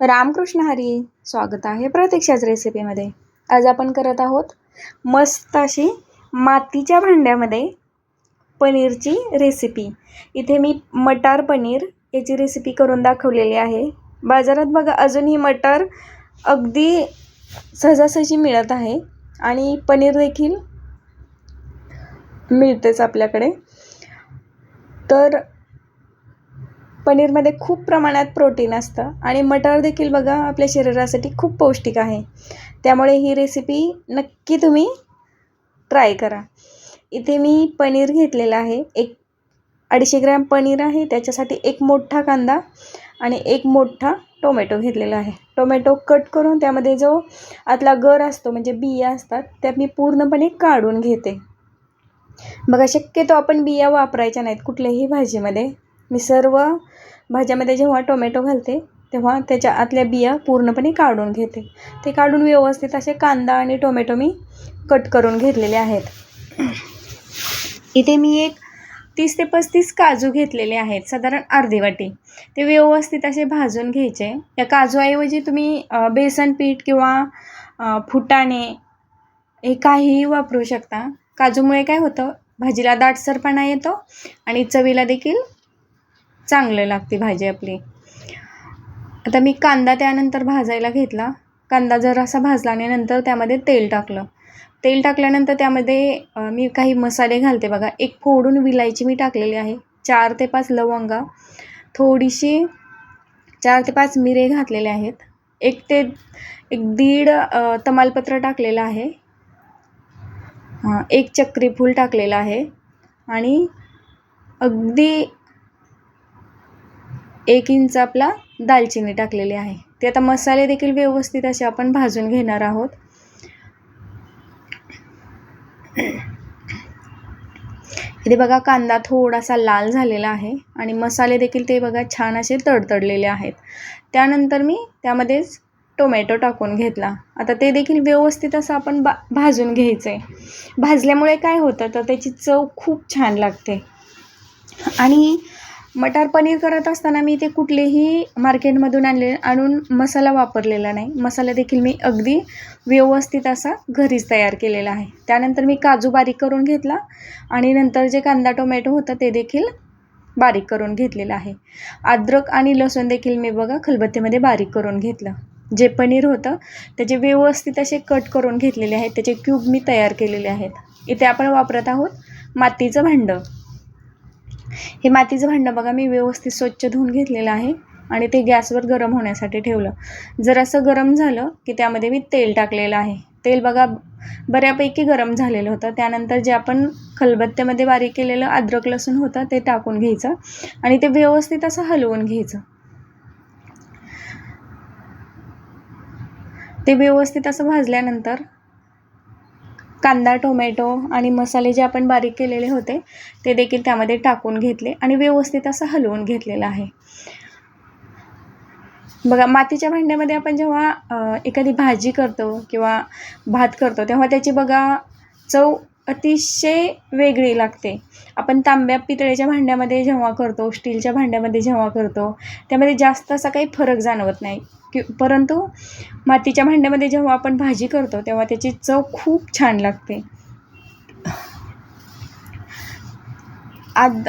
रामकृष्ण हरी स्वागत आहे प्रतीक्षाच रेसिपीमध्ये आज आपण करत आहोत मस्त अशी मातीच्या भांड्यामध्ये पनीरची रेसिपी इथे मी मटार पनीर याची रेसिपी करून दाखवलेली आहे. बाजारात बघा अजूनही मटार अगदी सहजासहजी मिळत आहे आणि पनीर देखील मिळतेच आपल्याकडे. तर पनीरमध्ये खूप प्रमाणात प्रोटीन असतं आणि मटार देखील बघा आपल्या शरीरासाठी खूप पौष्टिक आहे. त्यामुळे ही रेसिपी नक्की तुम्ही ट्राय करा. इथे मी पनीर घेतलेलं आहे. एक अडीचशे ग्रॅम पनीर आहे. त्याच्यासाठी एक मोठा कांदा आणि एक मोठा टोमॅटो घेतलेला आहे. टोमॅटो कट करून त्यामध्ये जो आतला गर असतो म्हणजे बिया असतात त्या मी पूर्णपणे काढून घेते. बघा शक्यतो आपण बिया वापरायच्या नाहीत कुठल्याही भाजीमध्ये. मी सर्व भाज्यामध्ये जेव्हा टोमॅटो घालते तेव्हा त्याच्या आतल्या बिया पूर्णपणे काढून घेते. ते काढून व्यवस्थित असे कांदा आणि टोमॅटो मी कट करून घेतलेले आहेत. इथे मी एक तीस ते पस्तीस काजू घेतलेले आहेत साधारण अर्धी वाटी. ते व्यवस्थित असे भाजून घ्यायचे. या काजूऐवजी तुम्ही बेसन पीठ किंवा फुटाणे हे काहीही वापरू शकता. काजूमुळे काय होतं भाजीला दाटसरपणा येतो आणि चवीला देखील चांगलं लागते भाजी आपली. आता मी कांदा त्यानंतर भाजायला घेतला. कांदा जर असा भाजला आणि नंतर त्यामध्ये तेल टाकलं. तेल टाकल्यानंतर त्यामध्ये मी काही मसाले घालते बघा. एक फोडून विलायची मी टाकलेली आहे. चार ते पाच लवंगा. थोडीशी चार ते पाच मिरे घातलेले आहेत. एक ते एक दीड तमालपत्र टाकलेलं आहे. एक चक्रीफूल टाकलेलं आहे. आणि अगदी एक इंच आपला दालचिनी टाकलेली आहे. ते आता मसाले देखील व्यवस्थित असे आपण भाजून घेणार आहोत. इथे बघा कांदा थोडासा लाल झालेला आहे आणि मसाले देखील ते बघा छान असे तडतडलेले आहेत. त्यानंतर मी त्यामध्येच टोमॅटो टाकून घेतला. आता ते देखील व्यवस्थित असं आपण बा भाजून घ्यायचं आहे भाजल्यामुळे काय होतं? तर त्याची चव खूप छान लागते. आणि मटार पनीर करत असताना मी ते कुठलेही मार्केटमधून आणले आणून मसाला वापरलेला नाही. मसाला देखील मी अगदी व्यवस्थित असा घरीच तयार केलेला आहे. त्यानंतर मी काजू बारीक करून घेतला आणि नंतर जे कांदा टोमॅटो होतं ते देखील बारीक करून घेतलेलं आहे. अद्रक आणि लसूण देखील मी बघा खलबत्तीमध्ये बारीक करून घेतलं. जे पनीर होतं त्याचे व्यवस्थित असे कट करून घेतलेले आहेत. त्याचे क्यूब मी तयार केलेले आहेत. इथे आपण वापरत आहोत मातीचं भांडं. हे मातीचं भांडं बघा मी व्यवस्थित स्वच्छ धुवून घेतलेलं आहे आणि ते गॅसवर गरम होण्यासाठी ठेवलं. जर असं गरम झालं की त्यामध्ये मी तेल टाकलेलं आहे. तेल बघा बऱ्यापैकी गरम झालेलं होतं. त्यानंतर जे आपण खलबत्त्यामध्ये बारीक केलेलं अद्रक लसूण होतं ते टाकून घ्यायचं आणि ते व्यवस्थित असं हलवून घ्यायचं. ते व्यवस्थित असं भाजल्यानंतर कांदा टोमॅटो आणि मसाले जे आपण बारीक केलेले होते ते देखील त्यामध्ये टाकून घेतले आणि व्यवस्थित असं हलवून घेतलेलं आहे. बघा मातीच्या भांड्यामध्ये आपण जेव्हा एखादी भाजी करतो किंवा भात करतो तेव्हा त्याची बघा चव अतिशय वेगळी लागते. आपण तांब्या पितळेच्या भांड्यामध्ये जेव्हा करतो स्टीलच्या भांड्यामध्ये जेव्हा करतो त्यामध्ये जास्त असा काही फरक जाणवत नाही. की परंतु मातीच्या भांड्यामध्ये जेव्हा आपण भाजी करतो तेव्हा त्याची चव खूप छान लागते. आद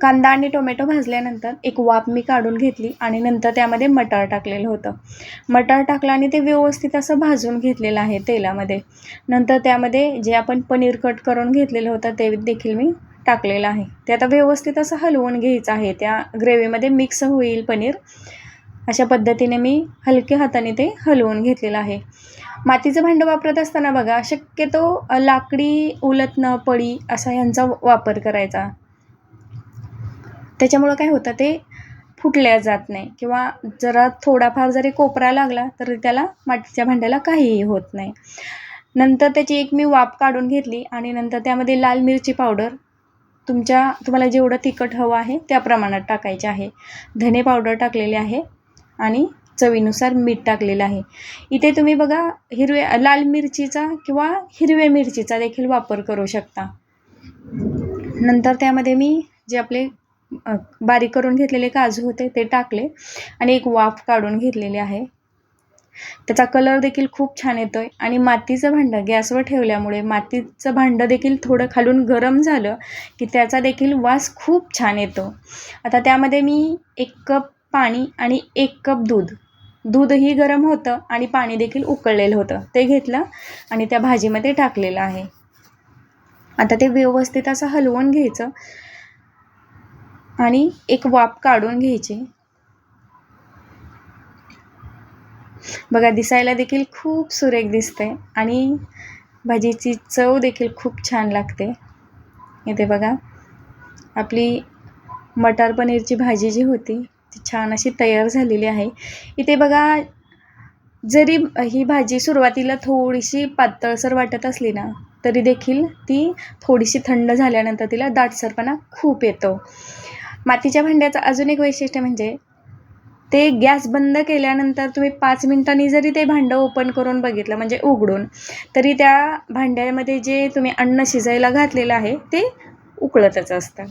कांदा आणि टोमॅटो भाजल्यानंतर एक वाफ मी काढून घेतली आणि नंतर त्यामध्ये मटार टाकलेलं होतं. मटार टाकलं आणि ते व्यवस्थित असं भाजून घेतलेलं आहे तेलामध्ये. नंतर त्यामध्ये जे आपण पनीर कट करून घेतलेलं होतं ते देखील मी टाकलेलं आहे. ते आता व्यवस्थित असं हलवून घ्यायचं आहे. त्या ग्रेव्हीमध्ये मिक्स होईल पनीर. अशा पद्धतीने मी हलक्या हाताने ते हलवून घेतलेलं आहे. मातीचं भांडं वापरत असताना बघा शक्यतो लाकडी उलटणं पळी असा यांचा वापर करायचा. त्याच्यामुळं काय होतं ते फुटल्या जात नाही. किंवा जरा थोडाफार जरी कोपरा लागला तरी त्याला मातीच्या भांड्याला काहीही होत नाही. नंतर त्याची एक मी वाफ काढून घेतली आणि नंतर त्यामध्ये लाल मिरची पावडर तुमच्या तुम्हाला जेवढं तिखट हवं आहे त्या प्रमाणात टाकायचे आहे. धने पावडर टाकलेले आहे आणि चवीनुसार मीठ टाकलेलं आहे. इथे तुम्ही बघा हिरव्या लाल मिरचीचा किंवा हिरव्या मिरचीचा देखील वापर करू शकता. नंतर त्यामध्ये मी जे आपले बारीक करून घेतलेले काजू होते ते टाकले आणि एक वाफ काढून घेतलेली आहे. त्याचा कलर देखील खूप छान येतो आहे आणि मातीचं भांडं गॅसवर ठेवल्यामुळे मातीचं भांडं देखील थोडं खालून गरम झालं की त्याचा देखील वास खूप छान येतो. आता त्यामध्ये मी एक कप पाणी आणि एक कप दूध. दूधही गरम होतं आणि पाणी देखील उकळलेलं होतं. ते घेतलं आणि त्या भाजीमध्ये टाकलेलं आहे. आता ते व्यवस्थित असं हलवून घ्यायचं. आणि एक वाफ काढून घ्यायची. बघा दिसायला देखील खूप सुरेख दिसते आणि भाजीची चव देखील खूप छान लागते. इथे बघा आपली मटार पनीरची भाजी जी होती ती छान अशी तयार झालेली आहे. इथे बघा जरी ही भाजी सुरुवातीला थोडीशी पातळसर वाटत असली ना तरी देखील ती थोडीशी थंड झाल्यानंतर तिला दाटसरपणा खूप येतो. मातीच्या भांड्याचं अजून एक वैशिष्ट्य म्हणजे ते गॅस बंद केल्यानंतर तुम्ही पाच मिनिटांनी जरी ते भांडं ओपन करून बघितलं म्हणजे उघडून तरी त्या भांड्यामध्ये जे तुम्ही अन्न शिजायला घातलेलं आहे ते उकळतच असतं.